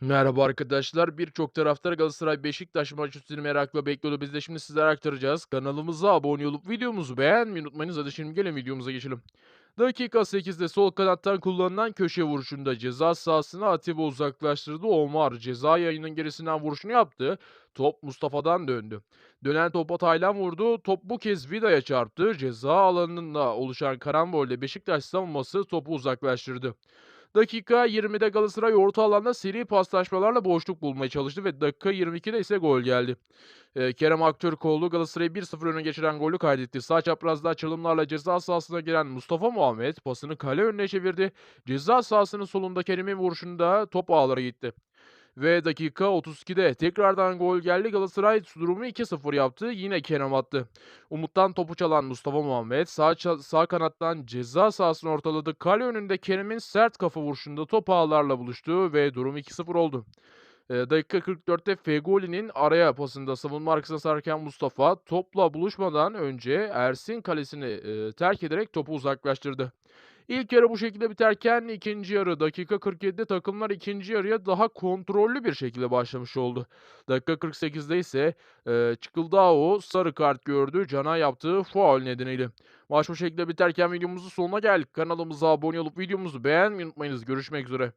Merhaba arkadaşlar. Birçok taraftar Galatasaray Beşiktaş maçı üstünü merakla bekliyordu. Biz de şimdi sizlere aktaracağız. Kanalımıza abone olup videomuzu beğenmeyi unutmayınız. Hadi şimdi gelin videomuza geçelim. Dakika 8'de sol kanattan kullanılan köşe vuruşunda ceza sahasına Atiba uzaklaştırdı. Omar ceza yayının gerisinden vuruşunu yaptı. Top Mustafa'dan döndü. Dönen topa Taylan vurdu. Top bu kez Vida'ya çarptı. Ceza alanında oluşan karambolde Beşiktaş savunması topu uzaklaştırdı. Dakika 20'de Galatasaray orta alanda seri paslaşmalarla boşluk bulmaya çalıştı ve dakika 22'de ise gol geldi. Eee, Kerem Aktürkoğlu Galatasaray'ı 1-0 öne geçiren golü kaydetti. Sağ çaprazda açılımlarla ceza sahasına giren Mustafa Muhammed pasını kale önüne çevirdi. Ceza sahasının solunda Kerem'in vuruşunda top ağlara gitti. Ve dakika 32'de tekrardan gol geldi. Galatasaray durumu 2-0 yaptı. Yine Kerem attı. Umut'tan topu çalan Mustafa Muhammed sağ, sağ kanattan ceza sahasını ortaladı. Kale önünde Kerem'in sert kafa vuruşunda top ağlarla buluştu ve durum 2-0 oldu. Eee, dakika 44'te Fegoli'nin araya pasında savunma arkasına sarkan Mustafa topla buluşmadan önce Ersin kalesini eee, terk ederek topu uzaklaştırdı. İlk yarı bu şekilde biterken ikinci yarı dakika 47'de takımlar ikinci yarıya daha kontrollü bir şekilde başlamış oldu. Dakika 48'de ise eee Çıkıldao sarı kart gördü Can'a yaptığı faul nedeniyle. Maç bu şekilde biterken videomuzun sonuna geldik. Kanalımıza abone olup videomuzu beğenmeyi unutmayınız. Görüşmek üzere.